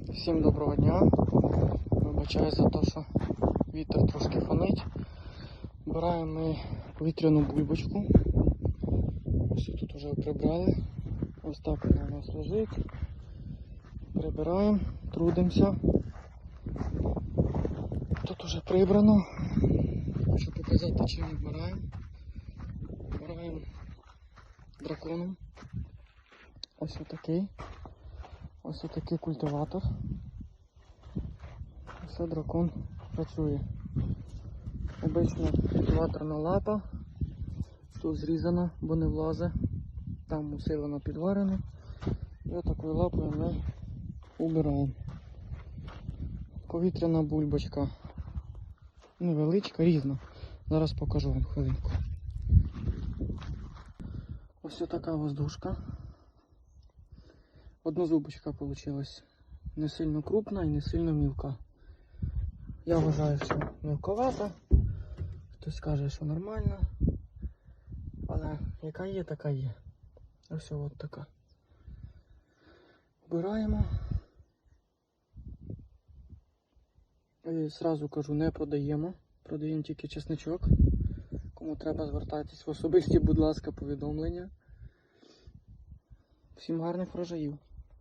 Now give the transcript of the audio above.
Всім доброго дня. Вибачаю за те, що вітер трошки фонить. Збираємо ми повітряну бульбочку. Ось тут вже прибрали. Ось так вона у нас лежить. Прибираємо, трудимося. Тут уже прибрано. Хочу показати, чим ми вбираємо. Вбираємо драконом. Ось отакий. Ось отакий культиватор. Все дракон працює. Обично культиваторна лапа. Тут зрізана, бо не влазе. Там усилено підварено. І отакою лапою ми убираємо. Повітряна бульбочка. Невеличка, різна. Зараз покажу вам хвилинку. Ось така воздушка. Однозубочка получилась. Не сильно крупна і не сильно мілка. Я вважаю, що мілковата. Хтось каже, що нормальна. Але яка є, така є. Ось от така. Вбираємо. І зразу кажу, не продаємо. Продаємо тільки чесничок. Кому треба звертатись в особисті, будь ласка, повідомлення. Всім гарних врожаїв.